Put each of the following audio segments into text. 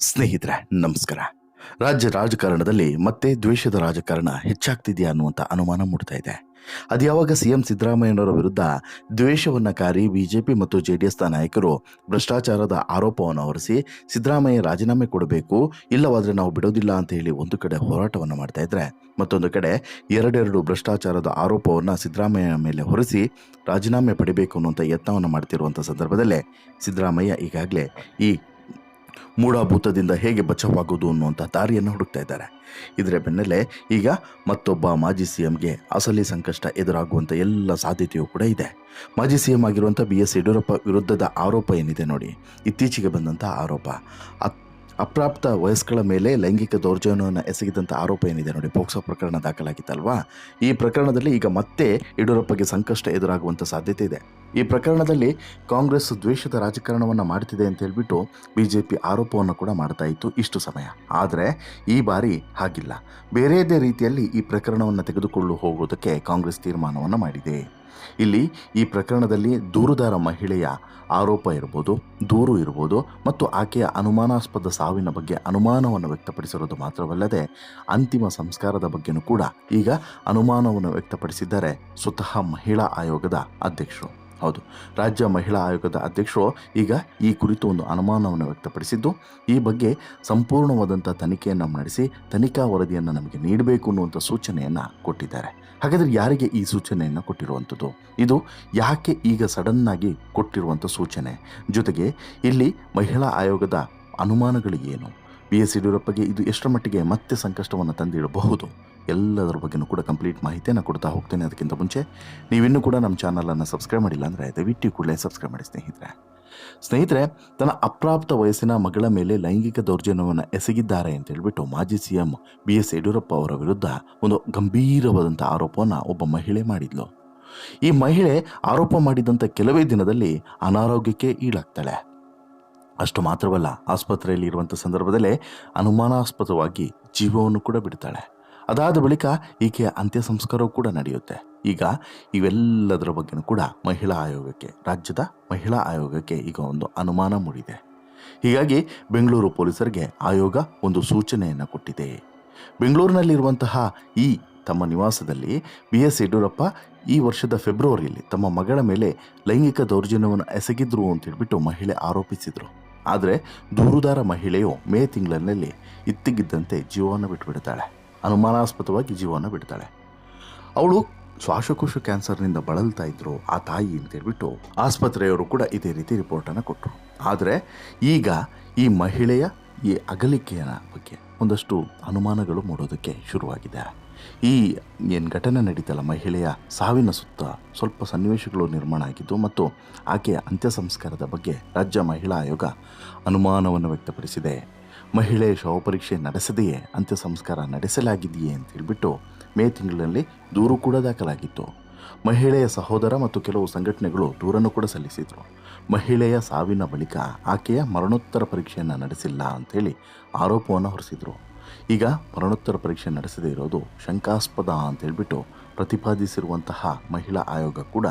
ಸ್ನೇಹಿತರೆ, ನಮಸ್ಕಾರ. ರಾಜ್ಯ ರಾಜಕಾರಣದಲ್ಲಿ ಮತ್ತೆ ದ್ವೇಷದ ರಾಜಕಾರಣ ಹೆಚ್ಚಾಗ್ತಿದೆಯಾ ಅನ್ನುವಂಥ ಅನುಮಾನ ಮೂಡ್ತಾ ಇದೆ. ಅದು ಯಾವಾಗ ಸಿಎಂ ಸಿದ್ದರಾಮಯ್ಯನವರ ವಿರುದ್ಧ ದ್ವೇಷವನ್ನು ಕಾರಿ ಬಿಜೆಪಿ ಮತ್ತು ಜೆ ಡಿ ಎಸ್ನ ನಾಯಕರು ಭ್ರಷ್ಟಾಚಾರದ ಆರೋಪವನ್ನು ಹೊರಿಸಿ ಸಿದ್ದರಾಮಯ್ಯ ರಾಜೀನಾಮೆ ಕೊಡಬೇಕು, ಇಲ್ಲವಾದರೆ ನಾವು ಬಿಡೋದಿಲ್ಲ ಅಂತ ಹೇಳಿ ಒಂದು ಕಡೆ ಹೋರಾಟವನ್ನು ಮಾಡ್ತಾ ಇದ್ರೆ, ಮತ್ತೊಂದು ಕಡೆ ಎರಡೆರಡು ಭ್ರಷ್ಟಾಚಾರದ ಆರೋಪವನ್ನು ಸಿದ್ದರಾಮಯ್ಯ ಮೇಲೆ ಹೊರಿಸಿ ರಾಜೀನಾಮೆ ಪಡಿಬೇಕು ಅನ್ನುವಂಥ ಯತ್ನವನ್ನು ಮಾಡ್ತಿರುವಂಥ ಸಂದರ್ಭದಲ್ಲೇ ಸಿದ್ದರಾಮಯ್ಯ ಈಗಾಗಲೇ ಈ ಮೂಢಭೂತದಿಂದ ಹೇಗೆ ಬಚಾವಾಗೋದು ಅನ್ನುವಂಥ ದಾರಿಯನ್ನು ಹುಡುಕ್ತಾ ಇದ್ದಾರೆ. ಇದರ ಬೆನ್ನಲ್ಲೇ ಈಗ ಮತ್ತೊಬ್ಬ ಮಾಜಿ ಸಿ ಎಂಗೆ ಅಸಲಿ ಸಂಕಷ್ಟ ಎದುರಾಗುವಂಥ ಎಲ್ಲ ಸಾಧ್ಯತೆಯೂ ಕೂಡ ಇದೆ. ಮಾಜಿ ಸಿ ಎಂ ಆಗಿರುವಂಥ ಬಿ ಎಸ್ ಯಡಿಯೂರಪ್ಪ ವಿರುದ್ಧದ ಆರೋಪ ಏನಿದೆ ನೋಡಿ. ಇತ್ತೀಚೆಗೆ ಬಂದಂಥ ಆರೋಪ. ಅಪ್ರಾಪ್ತ ವಯಸ್ಕಳ ಮೇಲೆ ಲೈಂಗಿಕ ದೌರ್ಜನ್ಯವನ್ನು ಎಸಗಿದಂಥ ಆರೋಪ ಏನಿದೆ ನೋಡಿ, ಪೋಕ್ಸೋ ಪ್ರಕರಣ ದಾಖಲಾಗಿತ್ತಲ್ವಾ? ಈ ಪ್ರಕರಣದಲ್ಲಿ ಈಗ ಮತ್ತೆ ಯಡಿಯೂರಪ್ಪಗೆ ಸಂಕಷ್ಟ ಎದುರಾಗುವಂಥ ಸಾಧ್ಯತೆ ಇದೆ. ಈ ಪ್ರಕರಣದಲ್ಲಿ ಕಾಂಗ್ರೆಸ್ ದ್ವೇಷದ ರಾಜಕಾರಣವನ್ನು ಮಾಡ್ತಿದೆ ಅಂತ ಹೇಳ್ಬಿಟ್ಟು ಬಿ ಜೆ ಪಿ ಆರೋಪವನ್ನು ಕೂಡ ಮಾಡ್ತಾ ಇತ್ತು ಇಷ್ಟು ಸಮಯ. ಆದರೆ ಈ ಬಾರಿ ಹಾಗಿಲ್ಲ. ಬೇರೆದೇ ರೀತಿಯಲ್ಲಿ ಈ ಪ್ರಕರಣವನ್ನು ತೆಗೆದುಕೊಳ್ಳು ಹೋಗುವುದಕ್ಕೆ ಕಾಂಗ್ರೆಸ್ ತೀರ್ಮಾನವನ್ನು ಮಾಡಿದೆ. ಇಲ್ಲಿ ಈ ಪ್ರಕರಣದಲ್ಲಿ ದೂರುದಾರ ಮಹಿಳೆಯ ಆರೋಪ ಇರ್ಬೋದು, ದೂರು ಇರ್ಬೋದು ಮತ್ತು ಆಕೆಯ ಅನುಮಾನಾಸ್ಪದ ಸಾವಿನ ಬಗ್ಗೆ ಅನುಮಾನವನ್ನು ವ್ಯಕ್ತಪಡಿಸಿರೋದು ಮಾತ್ರವಲ್ಲದೆ ಅಂತಿಮ ಸಂಸ್ಕಾರದ ಬಗ್ಗೆನೂ ಕೂಡ ಈಗ ಅನುಮಾನವನ್ನು ವ್ಯಕ್ತಪಡಿಸಿದ್ದಾರೆ ಸ್ವತಃ ಮಹಿಳಾ ಆಯೋಗದ ಅಧ್ಯಕ್ಷರು. ಹೌದು. ರಾಜ್ಯ ಮಹಿಳಾ ಆಯೋಗದ ಅಧ್ಯಕ್ಷರು ಈಗ ಈ ಕುರಿತು ಒಂದು ಅನುಮಾನವನ್ನು ವ್ಯಕ್ತಪಡಿಸಿದ್ದು, ಈ ಬಗ್ಗೆ ಸಂಪೂರ್ಣವಾದಂಥ ತನಿಖೆಯನ್ನು ನಡೆಸಿ, ತನಿಖಾ ವರದಿಯನ್ನು ನಮಗೆ ನೀಡಬೇಕು ಅನ್ನುವಂಥ ಸೂಚನೆಯನ್ನು ಕೊಟ್ಟಿದ್ದಾರೆ. ಹಾಗಾದರೆ ಯಾರಿಗೆ ಈ ಸೂಚನೆಯನ್ನು ಕೊಟ್ಟಿರುವಂಥದ್ದು ಇದು ಯಾಕೆ ಈಗ ಸಡನ್ನಾಗಿ ಕೊಟ್ಟಿರುವಂಥ ಸೂಚನೆ? ಜೊತೆಗೆ ಇಲ್ಲಿ ಮಹಿಳಾ ಆಯೋಗದ ಅನುಮಾನಗಳು ಏನು? ಬಿ ಎಸ್ ಯಡಿಯೂರಪ್ಪಗೆ ಇದು ಎಷ್ಟರ ಮಟ್ಟಿಗೆ ಮತ್ತೆ ಸಂಕಷ್ಟವನ್ನು ತಂದಿಡಬಹುದು? ಎಲ್ಲದರ ಬಗ್ಗೆನೂ ಕೂಡ ಕಂಪ್ಲೀಟ್ ಮಾಹಿತಿಯನ್ನು ಕೊಡ್ತಾ ಹೋಗ್ತೇನೆ ಅದಕ್ಕಿಂತ ಮುಂಚೆ. ನೀವಿನ್ನೂ ಕೂಡ ನಮ್ಮ ಚಾನಲನ್ನು ಸಬ್ಸ್ಕ್ರೈಬ್ ಮಾಡಿಲ್ಲ ಅಂದರೆ ದಯವಿಟ್ಟು ಕೂಡಲೇ ಸಬ್ಸ್ಕ್ರೈಬ್ ಮಾಡಿ ಸ್ನೇಹಿತರೆ. ಸ್ನೇಹಿತರೆ, ತನ್ನ ಅಪ್ರಾಪ್ತ ವಯಸ್ಸಿನ ಮಗಳ ಮೇಲೆ ಲೈಂಗಿಕ ದೌರ್ಜನ್ಯವನ್ನು ಎಸಗಿದ್ದಾರೆ ಅಂತ ಹೇಳಿಬಿಟ್ಟು ಮಾಜಿ C M B S Yediyurappa ಅವರ ವಿರುದ್ಧ ಒಂದು ಗಂಭೀರವಾದಂಥ ಆರೋಪವನ್ನು ಒಬ್ಬ ಮಹಿಳೆ ಮಾಡಿದ್ಲು. ಈ ಮಹಿಳೆ ಆರೋಪ ಮಾಡಿದಂಥ ಕೆಲವೇ ದಿನದಲ್ಲಿ ಅನಾರೋಗ್ಯಕ್ಕೆ ಈಡಾಗ್ತಾಳೆ. ಅಷ್ಟು ಮಾತ್ರವಲ್ಲ ಆಸ್ಪತ್ರೆಯಲ್ಲಿ ಇರುವಂಥ ಸಂದರ್ಭದಲ್ಲೇ ಅನುಮಾನಾಸ್ಪದವಾಗಿ ಜೀವವನ್ನು ಕೂಡ ಬಿಡ್ತಾಳೆ. ಅದಾದ ಬಳಿಕ ಈಕೆಯ ಅಂತ್ಯ ಸಂಸ್ಕಾರವೂ ಕೂಡ ನಡೆಯುತ್ತೆ. ಈಗ ಇವೆಲ್ಲದರ ಬಗ್ಗೆನೂ ಕೂಡ ಮಹಿಳಾ ಆಯೋಗಕ್ಕೆ, ರಾಜ್ಯದ ಮಹಿಳಾ ಆಯೋಗಕ್ಕೆ ಈಗ ಒಂದು ಅನುಮಾನ ಮೂಡಿದೆ. ಹೀಗಾಗಿ ಬೆಂಗಳೂರು ಪೊಲೀಸರಿಗೆ ಆಯೋಗ ಒಂದು ಸೂಚನೆಯನ್ನು ಕೊಟ್ಟಿದೆ. ಬೆಂಗಳೂರಿನಲ್ಲಿರುವಂತಹ ಈ ತಮ್ಮ ನಿವಾಸದಲ್ಲಿ ಬಿ ಎಸ್ ಯಡಿಯೂರಪ್ಪ ಈ ವರ್ಷದ ಫೆಬ್ರವರಿಯಲ್ಲಿ ತಮ್ಮ ಮಗಳ ಮೇಲೆ ಲೈಂಗಿಕ ದೌರ್ಜನ್ಯವನ್ನು ಎಸಗಿದ್ರು ಅಂತ ಹೇಳಿಬಿಟ್ಟು ಮಹಿಳೆ ಆರೋಪಿಸಿದರು. ಆದರೆ ದೂರುದಾರ ಮಹಿಳೆಯು ಮೇ ತಿಂಗಳಿನಲ್ಲಿ ಇತ್ತಿಗಿದ್ದಂತೆ ಜೀವವನ್ನು ಬಿಟ್ಟುಬಿಡ್ತಾಳೆ ಅನುಮಾನಾಸ್ಪದವಾಗಿ ಜೀವವನ್ನು ಬಿಡ್ತಾಳೆ. ಅವಳು ಶ್ವಾಸಕೋಶ ಕ್ಯಾನ್ಸರ್ನಿಂದ ಬಳಲ್ತಾ ಇದ್ರು ಆ ತಾಯಿ ಅಂತ ಹೇಳ್ಬಿಟ್ಟು ಆಸ್ಪತ್ರೆಯವರು ಕೂಡ ಇದೇ ರೀತಿ ರಿಪೋರ್ಟನ್ನು ಕೊಟ್ಟರು ಆದರೆ ಈಗ ಈ ಮಹಿಳೆಯ ಈ ಅಗಲಿಕೆಯ ಬಗ್ಗೆ ಒಂದಷ್ಟು ಅನುಮಾನಗಳು ಮೂಡೋದಕ್ಕೆ ಶುರುವಾಗಿದೆ. ಈ ಏನು ಘಟನೆ ನಡೀತಲ್ಲ ಮಹಿಳೆಯ ಸಾವಿನ ಸುತ್ತ ಸ್ವಲ್ಪ ಸನ್ನಿವೇಶಗಳು ನಿರ್ಮಾಣ ಆಗಿದ್ದು ಮತ್ತು ಆಕೆಯ ಅಂತ್ಯ ಸಂಸ್ಕಾರದ ಬಗ್ಗೆ ರಾಜ್ಯ ಮಹಿಳಾ ಆಯೋಗ ಅನುಮಾನವನ್ನು ವ್ಯಕ್ತಪಡಿಸಿದೆ. ಮಹಿಳೆ ಶವಪರೀಕ್ಷೆ ನಡೆಸದೆಯೇ ಅಂತ್ಯ ಸಂಸ್ಕಾರ ನಡೆಸಲಾಗಿದೆಯೇ ಅಂತ ಹೇಳಿಬಿಟ್ಟು ಮೇ ತಿಂಗಳಲ್ಲಿ ದೂರು ಕೂಡ ದಾಖಲಾಗಿತ್ತು. ಮಹಿಳೆಯ ಸಹೋದರ ಮತ್ತು ಕೆಲವು ಸಂಘಟನೆಗಳು ದೂರನ್ನು ಕೂಡ ಸಲ್ಲಿಸಿದರು. ಮಹಿಳೆಯ ಸಾವಿನ ಬಳಿಕ ಆಕೆಯ ಮರಣೋತ್ತರ ಪರೀಕ್ಷೆಯನ್ನು ನಡೆಸಿಲ್ಲ ಅಂಥೇಳಿ ಆರೋಪವನ್ನು ಹೊರಿಸಿದರು. ಈಗ ಮರಣೋತ್ತರ ಪರೀಕ್ಷೆ ನಡೆಸದೇ ಇರೋದು ಶಂಕಾಸ್ಪದ ಅಂತ ಹೇಳಿಬಿಟ್ಟು ಪ್ರತಿಪಾದಿಸಿರುವಂತಹ ಮಹಿಳಾ ಆಯೋಗ ಕೂಡ.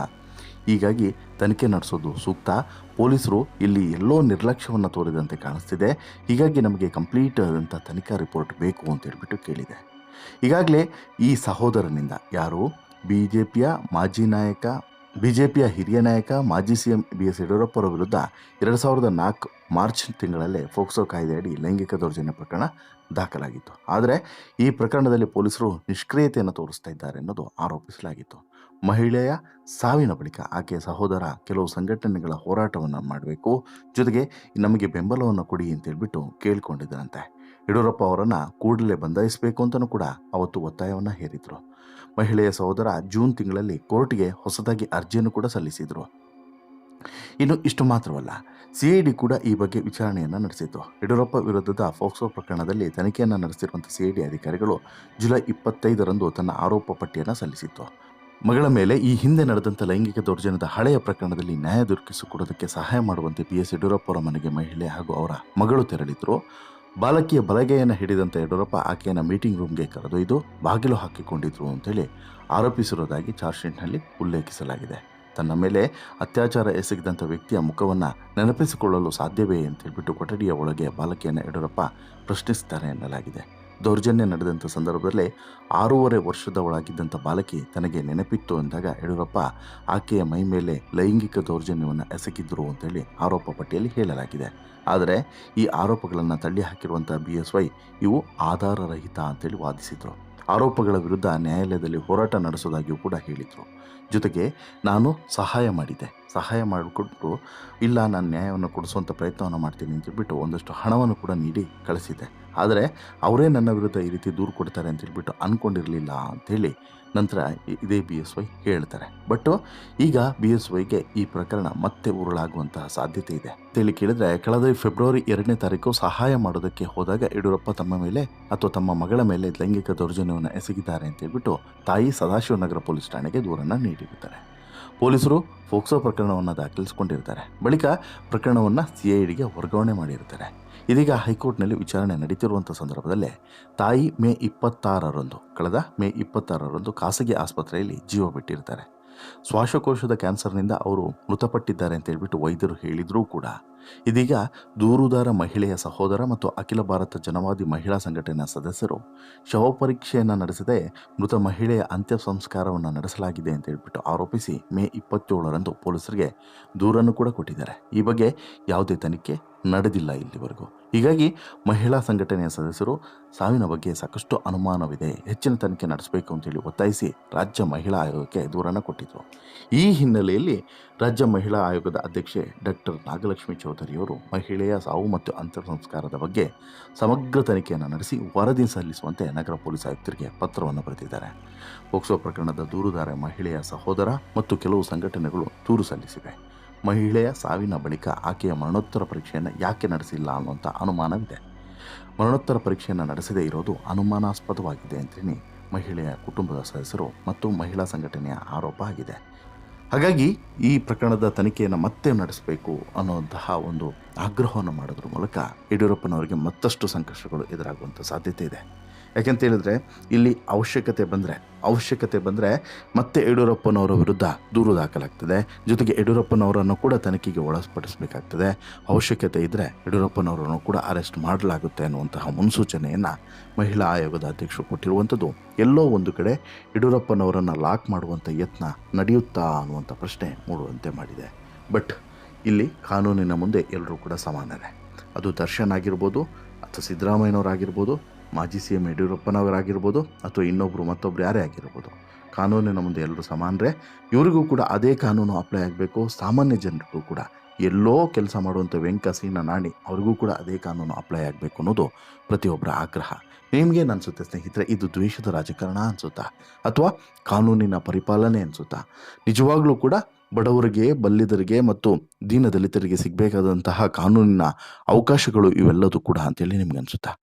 ಹೀಗಾಗಿ ತನಿಖೆ ನಡೆಸೋದು ಸೂಕ್ತ. ಪೊಲೀಸರು ಇಲ್ಲಿ ಎಲ್ಲೋ ನಿರ್ಲಕ್ಷ್ಯವನ್ನು ತೋರಿದಂತೆ ಕಾಣಿಸ್ತಿದೆ. ಹೀಗಾಗಿ ನಮಗೆ ಕಂಪ್ಲೀಟ್ ಆದಂಥ ತನಿಖಾ ರಿಪೋರ್ಟ್ ಬೇಕು ಅಂತ ಹೇಳ್ಬಿಟ್ಟು ಕೇಳಿದೆ. ಈಗಾಗಲೇ ಈ ಸಹೋದರನಿಂದ ಯಾರು? ಬಿ ಜೆ ಪಿಯ ಮಾಜಿ ನಾಯಕ ಬಿ ಜೆ ಪಿಯ ಹಿರಿಯ ನಾಯಕ, ಮಾಜಿ ಸಿಎಂ ಬಿ ಎಸ್ ಯಡಿಯೂರಪ್ಪರ ವಿರುದ್ಧ ಎರಡು ಸಾವಿರದ ನಾಲ್ಕು ಮಾರ್ಚ್ ತಿಂಗಳಲ್ಲೇ ಫೋಕ್ಸೋ ಕಾಯ್ದೆಯಡಿ ಲೈಂಗಿಕ ದೌರ್ಜನ್ಯ ಪ್ರಕರಣ ದಾಖಲಾಗಿತ್ತು. ಆದರೆ ಈ ಪ್ರಕರಣದಲ್ಲಿ ಪೊಲೀಸರು ನಿಷ್ಕ್ರಿಯತೆಯನ್ನು ತೋರಿಸ್ತಾ ಇದ್ದಾರೆ ಅನ್ನೋದು ಆರೋಪಿಸಲಾಗಿತ್ತು. ಮಹಿಳೆಯ ಸಾವಿನ ಬಳಿಕ ಆಕೆಯ ಸಹೋದರ ಕೆಲವು ಸಂಘಟನೆಗಳ ಹೋರಾಟವನ್ನು ಮಾಡಬೇಕು, ಜೊತೆಗೆ ನಮಗೆ ಬೆಂಬಲವನ್ನು ಕೊಡಿ ಅಂತ ಹೇಳಿಬಿಟ್ಟು ಕೇಳಿಕೊಂಡಿದ್ದರಂತೆ. ಯಡಿಯೂರಪ್ಪ ಅವರನ್ನು ಕೂಡಲೇ ಬಂಧಾಯಿಸಬೇಕು ಅಂತಲೂ ಕೂಡ ಅವತ್ತು ಒತ್ತಾಯವನ್ನು ಹೇರಿದರು. ಮಹಿಳೆಯ ಸಹೋದರ ಜೂನ್ ತಿಂಗಳಲ್ಲಿ ಕೋರ್ಟ್ಗೆ ಹೊಸದಾಗಿ ಅರ್ಜಿಯನ್ನು ಕೂಡ ಸಲ್ಲಿಸಿದರು. ಇನ್ನು ಇಷ್ಟು ಮಾತ್ರವಲ್ಲ ಸಿಐಡಿ ಕೂಡ ಈ ಬಗ್ಗೆ ವಿಚಾರಣೆಯನ್ನು ನಡೆಸಿತು ಯಡಿಯೂರಪ್ಪ ವಿರುದ್ಧದ ಫೋಕ್ಸೋ ಪ್ರಕರಣದಲ್ಲಿ ತನಿಖೆಯನ್ನು ನಡೆಸಿರುವಂಥ ಸಿಐಡಿ ಅಧಿಕಾರಿಗಳು ಜುಲೈ ಇಪ್ಪತ್ತೈದರಂದು ತನ್ನ ಆರೋಪ ಪಟ್ಟಿಯನ್ನು ಸಲ್ಲಿಸಿತ್ತು. ಮಗಳ ಮೇಲೆ ಈ ಹಿಂದೆ ನಡೆದಂಥ ಲೈಂಗಿಕ ದೌರ್ಜನ್ಯದ ಹಳೆಯ ಪ್ರಕರಣದಲ್ಲಿ ನ್ಯಾಯ ದೊರಕಿಸಿಕೊಡೋದಕ್ಕೆ ಸಹಾಯ ಮಾಡುವಂತೆ ಬಿ ಎಸ್ ಯಡಿಯೂರಪ್ಪ ಅವರ ಮನೆಗೆ ಮಹಿಳೆ ಹಾಗೂ ಅವರ ಮಗಳು ತೆರಳಿದ್ರು. ಬಾಲಕಿಯ ಬಲಗೈಯನ್ನು ಹಿಡಿದಂಥ ಯಡಿಯೂರಪ್ಪ ಆಕೆಯನ್ನು ಮೀಟಿಂಗ್ ರೂಮ್ಗೆ ಕರೆದೊಯ್ದು ಬಾಗಿಲು ಹಾಕಿಕೊಂಡಿದ್ರು ಅಂತೇಳಿ ಆರೋಪಿಸಿರುವುದಾಗಿ ಚಾರ್ಜ್ ಶೀಟ್ನಲ್ಲಿ ಉಲ್ಲೇಖಿಸಲಾಗಿದೆ. ತನ್ನ ಮೇಲೆ ಅತ್ಯಾಚಾರ ಎಸಗಿದಂಥ ವ್ಯಕ್ತಿಯ ಮುಖವನ್ನು ನೆನಪಿಸಿಕೊಳ್ಳಲು ಸಾಧ್ಯವೇ ಅಂತ ಹೇಳ್ಬಿಟ್ಟು ಕೊಠಡಿಯ ಒಳಗೆ ಬಾಲಕಿಯನ್ನು ಯಡಿಯೂರಪ್ಪ ಪ್ರಶ್ನಿಸ್ತಾರೆ ಎನ್ನಲಾಗಿದೆ. ದೌರ್ಜನ್ಯ ನಡೆದಂಥ ಸಂದರ್ಭದಲ್ಲಿ ಆರೂವರೆ ವರ್ಷದ ಒಳಗಿದ್ದಂಥ ಬಾಲಕಿ ತನಗೆ ನೆನಪಿತ್ತು ಅಂದಾಗ ಯಡಿಯೂರಪ್ಪ ಆಕೆಯ ಮೈ ಮೇಲೆ ಲೈಂಗಿಕ ದೌರ್ಜನ್ಯವನ್ನು ಎಸಗಿದ್ರು ಅಂತೇಳಿ ಆರೋಪ ಪಟ್ಟಿಯಲ್ಲಿ ಹೇಳಲಾಗಿದೆ. ಆದರೆ ಈ ಆರೋಪಗಳನ್ನು ತಳ್ಳಿ ಹಾಕಿರುವಂಥ ಬಿ ಎಸ್ ವೈ ಇವು ಆಧಾರರಹಿತ ಅಂತೇಳಿ ವಾದಿಸಿದರು. ಆರೋಪಗಳ ವಿರುದ್ಧ ನ್ಯಾಯಾಲಯದಲ್ಲಿ ಹೋರಾಟ ನಡೆಸೋದಾಗಿಯೂ ಕೂಡ ಹೇಳಿದರು. ಜೊತೆಗೆ ನಾನು ಸಹಾಯ ಮಾಡಿದ್ದೆ. ಸಹಾಯ ಮಾಡಿಕೊಟ್ಟು, ಇಲ್ಲ ನಾನು ನ್ಯಾಯವನ್ನು ಕೊಡಿಸುವಂಥ ಪ್ರಯತ್ನವನ್ನು ಮಾಡ್ತೀನಿ ಅಂತ ಹೇಳ್ಬಿಟ್ಟು ಒಂದಷ್ಟು ಹಣವನ್ನು ಕೂಡ ನೀಡಿ ಕಳಿಸಿದ್ದೆ ಆದರೆ ಅವರೇ ನನ್ನ ವಿರುದ್ಧ ಈ ರೀತಿ ದೂರು ಕೊಡ್ತಾರೆ ಅಂತ ಹೇಳ್ಬಿಟ್ಟು ಅಂದ್ಕೊಂಡಿರಲಿಲ್ಲ ಅಂಥೇಳಿ ನಂತರ ಇದೇ ಬಿ ಎಸ್ ವೈ ಹೇಳ್ತಾರೆ. ಬಟ್ ಈಗ ಬಿ ಎಸ್ ವೈಗೆ ಈ ಪ್ರಕರಣ ಮತ್ತೆ ಉರುಳಾಗುವಂತಹ ಸಾಧ್ಯತೆ ಇದೆ. ಅಂತೇಳಿ ಕೇಳಿದ್ರೆ ಕಳೆದ ಫೆಬ್ರವರಿ ಎರಡನೇ ತಾರೀಕು ಸಹಾಯ ಮಾಡೋದಕ್ಕೆ ಹೋದಾಗ ಯಡಿಯೂರಪ್ಪ ತಮ್ಮ ಮೇಲೆ ಅಥವಾ ತಮ್ಮ ಮಗಳ ಮೇಲೆ ಲೈಂಗಿಕ ದೌರ್ಜನ್ಯವನ್ನು ಎಸಗಿದ್ದಾರೆ ಅಂತ ಹೇಳ್ಬಿಟ್ಟು ತಾಯಿ ಸದಾಶಿವನಗರ ಪೊಲೀಸ್ ಠಾಣೆಗೆ ದೂರನ್ನು ನೀಡಿರುತ್ತಾರೆ. ಪೊಲೀಸರು ಫೋಕ್ಸೋ ಪ್ರಕರಣವನ್ನು ದಾಖಲಿಸಿಕೊಂಡಿರ್ತಾರೆ. ಬಳಿಕ ಪ್ರಕರಣವನ್ನು ಸಿ ಐ ಡಿಗೆ ವರ್ಗಾವಣೆ ಮಾಡಿರ್ತಾರೆ. ಇದೀಗ ಹೈಕೋರ್ಟ್ನಲ್ಲಿ ವಿಚಾರಣೆ ನಡೀತಿರುವಂಥ ಸಂದರ್ಭದಲ್ಲೇ ತಾಯಿ ಮೇ ಇಪ್ಪತ್ತಾರರಂದು, ಕಳೆದ ಮೇ ಇಪ್ಪತ್ತಾರರಂದು ಖಾಸಗಿ ಆಸ್ಪತ್ರೆಯಲ್ಲಿ ಜೀವ ಬಿಟ್ಟಿರ್ತಾರೆ. ಶ್ವಾಸಕೋಶದ ಕ್ಯಾನ್ಸರ್ನಿಂದ ಅವರು ಮೃತಪಟ್ಟಿದ್ದಾರೆ ಅಂತ ಹೇಳಿಬಿಟ್ಟು ವೈದ್ಯರು ಹೇಳಿದರೂ ಕೂಡ ಇದೀಗ ದೂರುದಾರ ಮಹಿಳೆಯ ಸಹೋದರ ಮತ್ತು ಅಖಿಲ ಭಾರತ ಜನವಾದಿ ಮಹಿಳಾ ಸಂಘಟನೆಯ ಸದಸ್ಯರು ಶವ ಪರೀಕ್ಷೆಯನ್ನು ನಡೆಸದೆ ಮೃತ ಮಹಿಳೆಯ ಅಂತ್ಯ ಸಂಸ್ಕಾರವನ್ನು ನಡೆಸಲಾಗಿದೆ ಅಂತ ಹೇಳ್ಬಿಟ್ಟು ಆರೋಪಿಸಿ ಮೇ ಇಪ್ಪತ್ತೇಳರಂದು ಪೊಲೀಸರಿಗೆ ದೂರನ್ನು ಕೂಡ ಕೊಟ್ಟಿದ್ದಾರೆ. ಈ ಬಗ್ಗೆ ಯಾವುದೇ ತನಿಖೆ ನಡೆದಿಲ್ಲ ಇಲ್ಲಿವರೆಗೂ. ಹೀಗಾಗಿ ಮಹಿಳಾ ಸಂಘಟನೆಯ ಸದಸ್ಯರು ಸಾವಿನ ಬಗ್ಗೆ ಸಾಕಷ್ಟು ಅನುಮಾನವಿದೆ. ಹೆಚ್ಚಿನ ತನಿಖೆ ನಡೆಸಬೇಕು ಅಂತೇಳಿ ಒತ್ತಾಯಿಸಿ ರಾಜ್ಯ ಮಹಿಳಾ ಆಯೋಗಕ್ಕೆ ದೂರನ್ನು ಕೊಟ್ಟಿದ್ದರು ಈ ಹಿನ್ನೆಲೆಯಲ್ಲಿ ರಾಜ್ಯ ಮಹಿಳಾ ಆಯೋಗದ ಅಧ್ಯಕ್ಷೆ ಡಾಕ್ಟರ್ ನಾಗಲಕ್ಷ್ಮಿ ಚೌಧರಿಯವರು ಮಹಿಳೆಯ ಸಾವು ಮತ್ತು ಅಂತ್ಯ ಸಂಸ್ಕಾರದ ಬಗ್ಗೆ ಸಮಗ್ರ ತನಿಖೆಯನ್ನು ನಡೆಸಿ ವರದಿ ಸಲ್ಲಿಸುವಂತೆ ನಗರ ಪೊಲೀಸ್ ಆಯುಕ್ತರಿಗೆ ಪತ್ರವನ್ನು ಬರೆದಿದ್ದಾರೆ. ಪೋಕ್ಸೋ ಪ್ರಕರಣದ ದೂರುದಾರ ಮಹಿಳೆಯ ಸಹೋದರ ಮತ್ತು ಕೆಲವು ಸಂಘಟನೆಗಳು ದೂರು ಸಲ್ಲಿಸಿವೆ. ಮಹಿಳೆಯ ಸಾವಿನ ಬಳಿಕ ಆಕೆಯ ಮರಣೋತ್ತರ ಪರೀಕ್ಷೆಯನ್ನು ಯಾಕೆ ನಡೆಸಿಲ್ಲ ಅನ್ನುವಂಥ ಅನುಮಾನವಿದೆ. ಮರಣೋತ್ತರ ಪರೀಕ್ಷೆಯನ್ನು ನಡೆಸದೇ ಇರೋದು ಅನುಮಾನಾಸ್ಪದವಾಗಿದೆ ಅಂತೇಳಿ ಮಹಿಳೆಯ ಕುಟುಂಬದ ಸದಸ್ಯರು ಮತ್ತು ಮಹಿಳಾ ಸಂಘಟನೆಯ ಆರೋಪ ಆಗಿದೆ. ಹಾಗಾಗಿ ಈ ಪ್ರಕರಣದ ತನಿಖೆಯನ್ನು ಮತ್ತೆ ನಡೆಸಬೇಕು ಅನ್ನುವಂತಹ ಒಂದು ಆಗ್ರಹವನ್ನು ಮಾಡೋದ್ರ ಮೂಲಕ ಯಡಿಯೂರಪ್ಪನವರಿಗೆ ಮತ್ತಷ್ಟು ಸಂಕಷ್ಟಗಳು ಎದುರಾಗುವಂಥ ಸಾಧ್ಯತೆ ಇದೆ. ಯಾಕೆಂತ ಹೇಳಿದ್ರೆ ಇಲ್ಲಿ ಅವಶ್ಯಕತೆ ಬಂದರೆ ಅವಶ್ಯಕತೆ ಬಂದರೆ ಮತ್ತೆ ಯಡಿಯೂರಪ್ಪನವರ ವಿರುದ್ಧ ದೂರು ದಾಖಲಾಗ್ತದೆ. ಜೊತೆಗೆ ಯಡಿಯೂರಪ್ಪನವರನ್ನು ಕೂಡ ತನಿಖೆಗೆ ಒಳಪಡಿಸಬೇಕಾಗ್ತದೆ. ಅವಶ್ಯಕತೆ ಇದ್ದರೆ ಯಡಿಯೂರಪ್ಪನವರನ್ನು ಕೂಡ ಅರೆಸ್ಟ್ ಮಾಡಲಾಗುತ್ತೆ ಅನ್ನುವಂತಹ ಮುನ್ಸೂಚನೆಯನ್ನು ಮಹಿಳಾ ಆಯೋಗದ ಅಧ್ಯಕ್ಷರು ಕೊಟ್ಟಿರುವಂಥದ್ದು. ಎಲ್ಲೋ ಒಂದು ಕಡೆ ಯಡಿಯೂರಪ್ಪನವರನ್ನು ಲಾಕ್ ಮಾಡುವಂಥ ಯತ್ನ ನಡೆಯುತ್ತಾ ಅನ್ನುವಂಥ ಪ್ರಶ್ನೆ ಮೂಡುವಂತೆ ಮಾಡಿದೆ. ಬಟ್ ಇಲ್ಲಿ ಕಾನೂನಿನ ಮುಂದೆ ಎಲ್ಲರೂ ಕೂಡ ಸಮಾನರೇ. ಅದು ದರ್ಶನ್ ಆಗಿರ್ಬೋದು, ಅಥವಾ ಸಿದ್ದರಾಮಯ್ಯನವರಾಗಿರ್ಬೋದು ಮಾಜಿ ಸಿ ಎಂ ಯಡಿಯೂರಪ್ಪನವರಾಗಿರ್ಬೋದು ಅಥವಾ ಇನ್ನೊಬ್ಬರು ಮತ್ತೊಬ್ಬರು ಯಾರೇ ಆಗಿರ್ಬೋದು. ಕಾನೂನಿನ ಮುಂದೆ ಎಲ್ಲರೂ ಸಮಾನರೇ. ಇವರಿಗೂ ಕೂಡ ಅದೇ ಕಾನೂನು ಅಪ್ಲೈ ಆಗಬೇಕು. ಸಾಮಾನ್ಯ ಜನರಿಗೂ ಕೂಡ ಎಲ್ಲೋ ಕೆಲಸ ಮಾಡುವಂಥ ವೆಂಕ, ಸೀನ, ನಾಣಿ ಅವ್ರಿಗೂ ಕೂಡ ಅದೇ ಕಾನೂನು ಅಪ್ಲೈ ಆಗಬೇಕು ಅನ್ನೋದು ಪ್ರತಿಯೊಬ್ಬರ ಆಗ್ರಹ. ನಿಮಗೆ ಅನಿಸುತ್ತೆ ಸ್ನೇಹಿತರೆ, ಇದು ದ್ವೇಷದ ರಾಜಕಾರಣ ಅನಿಸುತ್ತಾ? ಅಥವಾ ಕಾನೂನಿನ ಪರಿಪಾಲನೆ ಅನಿಸುತ್ತಾ? ನಿಜವಾಗ್ಲೂ ಕೂಡ ಬಡವರಿಗೆ, ಬಲ್ಲಿದರಿಗೆ ಮತ್ತು ದೀನ ದಲಿತರಿಗೆ ಸಿಗಬೇಕಾದಂತಹ ಕಾನೂನಿನ ಅವಕಾಶಗಳು ಇವೆಲ್ಲದೂ ಕೂಡ ಅಂತೇಳಿ ನಿಮ್ಗೆ ಅನಿಸುತ್ತಾ?